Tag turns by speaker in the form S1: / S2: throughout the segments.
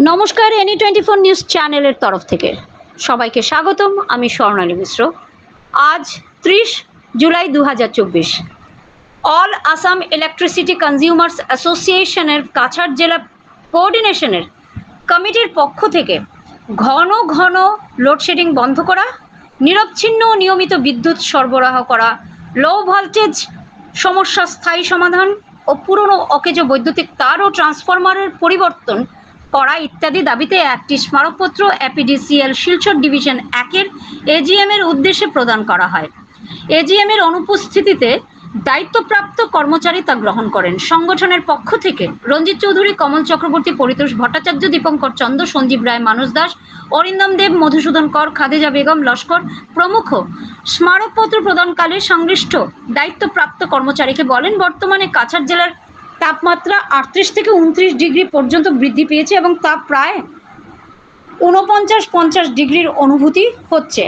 S1: নমস্কার, any twenty four news চ্যানেলের তরফ থেকে। সবাইকে স্বাগতম, আমি স্বর্ণালী মিশ্র। আজ ত্রিশ জুলাই দু হাজার চব্বিশ। অল আসাম ইলেকট্রিসিটি কনজিউমার্স অ্যাসোসিয়েশনের কাছাড় জেলা কোঅর্ডিনেশনের কমিটির পক্ষ থেকে ঘন ঘন লোডশেডিং বন্ধ করা নিরবচ্ছিন্ন নিয়মিত বিদ্যুৎ সরবরাহ করা লো ভোল্টেজ সমস্যা স্থায়ী সমাধান ও পুরনো অকেজ বৈদ্যুতিক তার ও ট্রান্সফরমারের পরিবর্তন করা ইত্যাদি দাবিতে একটি স্মারকপত্র অ্যাপিডিসিএল শিলচর ডিভিশন একের এজিএম এর উদ্দেশ্যে প্রদান করা হয়। এজিএম এর অনুপস্থিতিতে দায়িত্বপ্রাপ্ত কর্মচারী তা গ্রহণ করেন। সংগঠনের পক্ষ থেকে রঞ্জিত চৌধুরী, কমল চক্রবর্তী, পরিতোষ ভট্টাচার্য, দীপঙ্কর চন্দ্র সঞ্জীব রায়, মানস দাস, অরিন্দম দেব, মধুসূদন কর, খাদেজা বেগম, লস্কর প্রমুখ স্মারকপত্র প্রদানকালে সংশ্লিষ্ট দায়িত্বপ্রাপ্ত কর্মচারীকে বলেন, বর্তমানে কাছাড় জেলার তাপমাত্রা আটত্রিশ থেকে উনত্রিশ ডিগ্রি পর্যন্ত বৃদ্ধি পেয়েছে এবং তা প্রায় ঊনপঞ্চাশ পঞ্চাশ ডিগ্রির অনুভূতি হচ্ছে।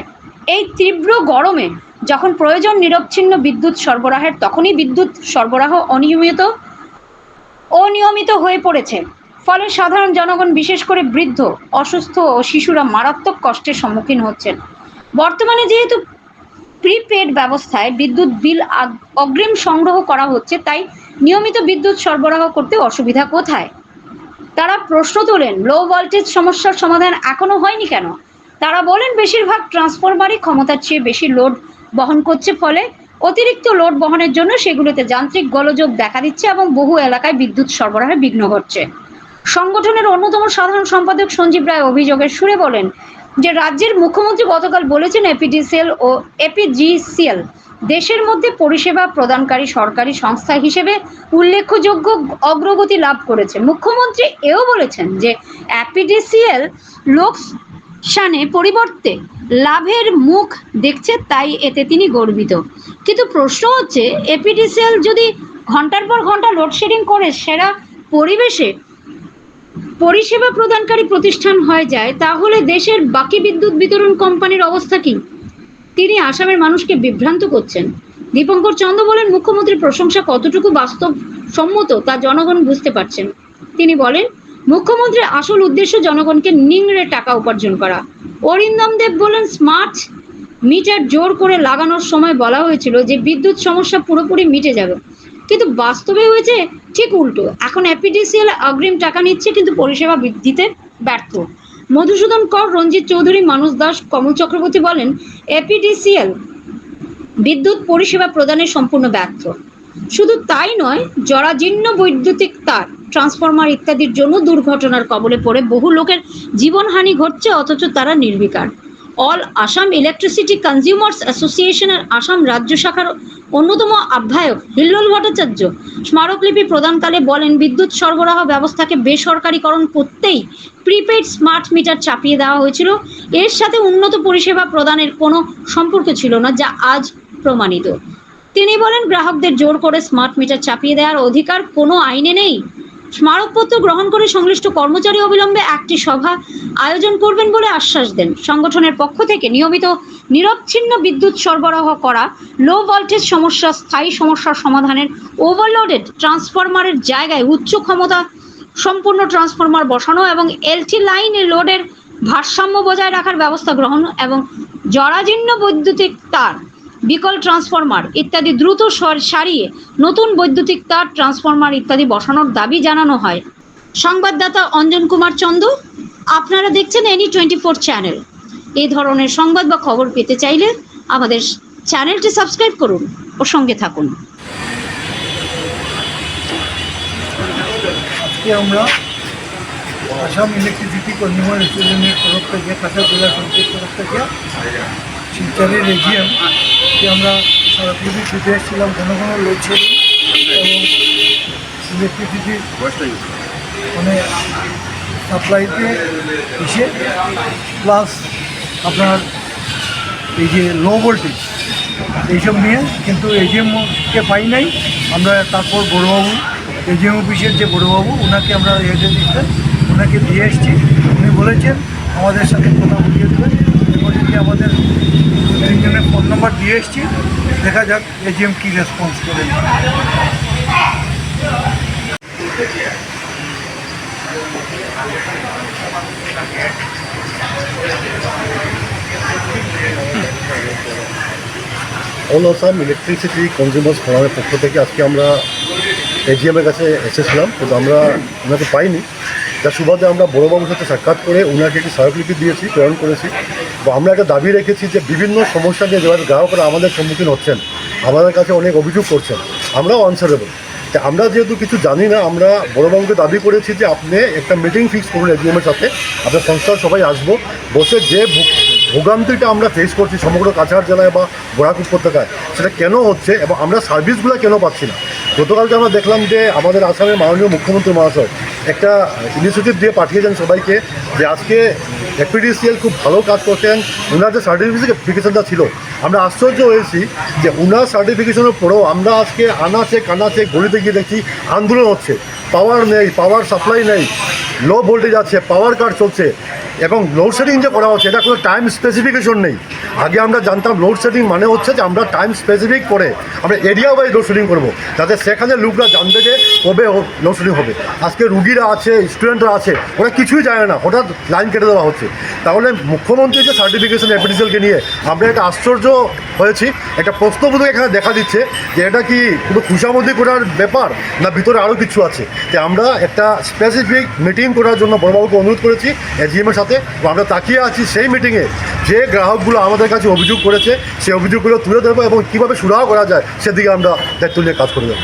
S1: এই তীব্র গরমে যখন প্রয়োজন নিরবচ্ছিন্ন বিদ্যুৎ সরবরাহের, তখনই বিদ্যুৎ সরবরাহ অনিয়মিত অনিয়মিত হয়ে পড়েছে। ফলে সাধারণ জনগণ, বিশেষ করে বৃদ্ধ, অসুস্থ ও শিশুরা মারাত্মক কষ্টের সম্মুখীন হচ্ছেন। বর্তমানে যেহেতু প্রিপেড ব্যবস্থায় বিদ্যুৎ বিল অগ্রিম সংগ্রহ করা হচ্ছে, তাই নিয়মিত বিদ্যুৎ সরবরাহ করতে অসুবিধা কোথায়? তারা প্রশ্ন তোলেন লো ভোল্টেজ সমস্যার সমাধান এখনও হয়নি কেন? তারা বলেন, বেশিরভাগ ট্রান্সফরমারই ক্ষমতার চেয়ে বেশি লোড বহন করছে, ফলে অতিরিক্ত লোড বহনের জন্য সেগুলোতে যান্ত্রিক গোলযোগ দেখা দিচ্ছে এবং বহু এলাকায় বিদ্যুৎ সরবরাহে বিঘ্ন ঘটছে। সংগঠনের অন্যতম সাধারণ সম্পাদক সঞ্জীব রায় অভিযোগের সুরে বলেন যে রাজ্যের মুখ্যমন্ত্রী গতকাল বলেছেন এপিডিসিএল ও এপিজিসিএল দেশের মধ্যে পরিষেবা প্রদানকারী সরকারি সংস্থা হিসেবে উল্লেখযোগ্য অগ্রগতি লাভ করেছে। মুখ্যমন্ত্রী এও বলেছেন যে অ্যাপিডিসিএল লোকসানে পরিবর্তে লাভের মুখ দেখছে, তাই এতে তিনি গর্বিত। কিন্তু প্রশ্ন হচ্ছে, এপিডিসিএল যদি ঘণ্টার পর ঘণ্টা লোডশেডিং করে, সেরা পরিবেশে পরিষেবা প্রদানকারী প্রতিষ্ঠান হয়ে যায়, তাহলে দেশের বাকি বিদ্যুৎ বিতরণ কোম্পানির অবস্থা কি? তিনি আসামের মানুষকে বিভ্রান্ত করছেন। দীপঙ্কর চন্দ্র বলেন, মুখ্যমন্ত্রীর প্রশংসা কতটুকু বাস্তব সম্মত তা জনগণ বুঝতে পারছেন। তিনি বলেন, মুখ্যমন্ত্রীর আসল উদ্দেশ্য জনগণকে নিংড়ে টাকা উপার্জন করা। অরিন্দম দেব বলেন, স্মার্ট মিটার জোর করে লাগানোর সময় বলা হয়েছিল যে বিদ্যুৎ সমস্যা পুরোপুরি মিটে যাবে। কিন্তু বাস্তবে হয়েছে ঠিক উল্টো। এখন এপিডিসিএল অগ্রিম টাকা নিচ্ছে কিন্তু পরিষেবা বৃদ্ধিতে ব্যর্থ। মধুসূদন কর, রঞ্জিত চৌধুরী মানুষ দাস, কমল চক্রবর্তী বলেন এপিডিসিএল বিদ্যুৎ পরিষেবা প্রদানে সম্পূর্ণ ব্যর্থ। শুধু তাই নয়, জরাজীর্ণ বৈদ্যুতিক তার, ট্রান্সফরমার ইত্যাদির জন্য দুর্ঘটনার কবলে পড়ে বহু লোকের জীবনহানি ঘটছে, অথচ তারা নির্বিকার। অল আসাম ইলেকট্রিসিটি কনজিউমার্স অ্যাসোসিয়েশনের আসাম রাজ্য শাখার অন্যতম আহ্বায়ক হিল্লোল ভট্টাচার্য। স্মারকলিপি প্রদানকালে বলেন, বিদ্যুৎ সরবরাহ ব্যবস্থাকে বেসরকারীকরণ করতেই প্রিপেড স্মার্ট মিটার চাপিয়ে দেওয়া হয়েছিল। এর সাথে উন্নত পরিষেবা প্রদানের কোনো সম্পর্ক ছিল না, যা আজ প্রমাণিত। তিনি বলেন, গ্রাহকদের জোর করে স্মার্ট মিটার চাপিয়ে দেওয়ার অধিকার কোনো আইনে নেই। স্মারকপত্র গ্রহণ করে সংশ্লিষ্ট কর্মচারী অবিলম্বে একটি সভা আয়োজন করবেন বলে আশ্বাস দেন। সংগঠনের পক্ষ থেকে নিয়মিত নিরবচ্ছিন্ন বিদ্যুৎ সরবরাহ করা লো ভোল্টেজ সমস্যা, স্থায়ী সমস্যার সমাধানের ওভারলোডেড ট্রান্সফরমারের জায়গায় উচ্চ ক্ষমতা সম্পূর্ণ ট্রান্সফরমার বসানো এবং এলটি লাইনে লোডের ভারসাম্য বজায় রাখার ব্যবস্থা গ্রহণ এবং জরাজীর্ণ বৈদ্যুতিক তার বিকল ট্রান্সফরমার ইত্যাদি দ্রুত সর- সারিয়ে নতুন বৈদ্যুতিক তার, ট্রান্সফরমার ইত্যাদি বসানোর দাবি জানানো হয়। সংবাদদাতা অঞ্জন কুমার চন্দ, আপনারা দেখছেন এনি টোয়েন্টি ফোর চ্যানেল। এই ধরনের সংবাদ বা খবর পেতে চাইলে আমাদের চ্যানেলটি সাবস্ক্রাইব করুন ও সঙ্গে থাকুন।
S2: আমরা আসাম ইলেকট্রিসিটি কনজিউমার অ্যাসোসিয়েশনের তরফ থেকে কাছাড় জেলা সমিতির তরফ থেকে শিলচরের এজিএম কে আমরা সারাপৃথিবী দিতে এসেছিলাম, ঘন ঘন লোডশেডিং এবং ইলেকট্রিসিটির মানে সাপ্লাইতে এসে প্লাস আপনার এই যে লো ভোল্টেজ এইসব নিয়ে কিন্তু এজিএমকে পাই নাই। আমরা তারপর বড়োবাবু, এজিএম অফিসের যে বড়োবাবু ওনাকে আমরা এসে দিচ্ছেন ওনাকে দিয়ে এসেছি। উনি বলেছেন, আমাদের সাথে কথা বলিয়ে দেবেন। এরপর যদি আমাদের ফোন নাম্বার দিয়ে এসেছি। দেখা যাক এজিএম কী রেসপন্স করে।
S3: অল আসাম ইলেকট্রিসিটি কনজিউমার্স ফোরামের পক্ষ থেকে আজকে আমরা এজিএমের কাছে এসেছিলাম, কিন্তু আমরা ওনাকে পাইনি। যার সুবাদে আমরা বড়োবাবুর সাথে সাক্ষাৎ করে ওনাকে একটি স্মারকলিপি দিয়েছি, প্রেরণ করেছি। আমরা একটা দাবি রেখেছি যে বিভিন্ন সমস্যা নিয়ে যেভাবে গ্রাহকরা আমাদের সম্মুখীন হচ্ছেন, আমাদের কাছে অনেক অভিযোগ করছেন, আমরাও আনসারেবল তা আমরা যেহেতু কিছু জানি না, আমরা বড়োবাবুকে দাবি করেছি যে আপনি একটা মিটিং ফিক্স করুন এজিএমের সাথে আপনার সংস্থার সবাই আসব, বসে যে ভোগান্তিটা আমরা ফেস করছি সমগ্র কাছাড় জেলায় বা বরাক উপত্যকায়, সেটা কেন হচ্ছে এবং আমরা সার্ভিসগুলো কেন পাচ্ছি না? গতকালকে আমরা দেখলাম যে আমাদের আসামের মাননীয় মুখ্যমন্ত্রী মহাশয় একটা ইনিশিয়েটিভ দিয়ে পাঠিয়েছেন সবাইকে যে আজকে এপিডিসিএল খুব ভালো কাজ করছেন। ওনার যে সার্টিফিকেশনটা ছিল, আমরা আশ্চর্য হয়েছি যে ওনার সার্টিফিকেশনের পরেও আমরা আজকে আনাচে কানাচে গলিতে গিয়ে দেখছি, আন্দোলন হচ্ছে। পাওয়ার নেই পাওয়ার সাপ্লাই নেই লো ভোল্টেজ আছে পাওয়ার কাট চলছে। এবং লোডশেডিং যে করা হচ্ছে, এটা কোনো টাইম স্পেসিফিকেশন নেই। আগে আমরা জানতাম লোডশেডিং মানে হচ্ছে যে আমরা টাইম স্পেসিফিক করে আমরা এরিয়া ওয়াইজ লোডশেডিং করব, যাতে সেখানে লোকরা জানবে যে কবে লোডশেডিং হবে। আজকে রুগীরা আছে স্টুডেন্টরা আছে, ওরা কিছুই জানে না, হঠাৎ লাইন কেটে দেওয়া হচ্ছে। তাহলে মুখ্যমন্ত্রী যে সার্টিফিকেশন এপিডিসিএলকে নিয়ে আমরা একটা আশ্চর্য হয়েছি। একটা প্রশ্নবোধক এখানে দেখা দিচ্ছে যে এটা কি কোনো খুশামদি করার ব্যাপার, না ভিতরে আরও কিছু আছে? যে আমরা একটা স্পেসিফিক মিটিং করার জন্য বড়বাবুকে অনুরোধ করেছি এজিএমের সাথে এবং আমরা তাকিয়ে আছি সেই মিটিংয়ে যে গ্রাহকগুলো আমাদের কাছে অভিযোগ করেছে, সেই অভিযোগগুলো তুলে ধরবো এবং কীভাবে সুরাহ করা যায়, সেদিকে আমরা দায়িত্ব নিয়ে কাজ করে যাব।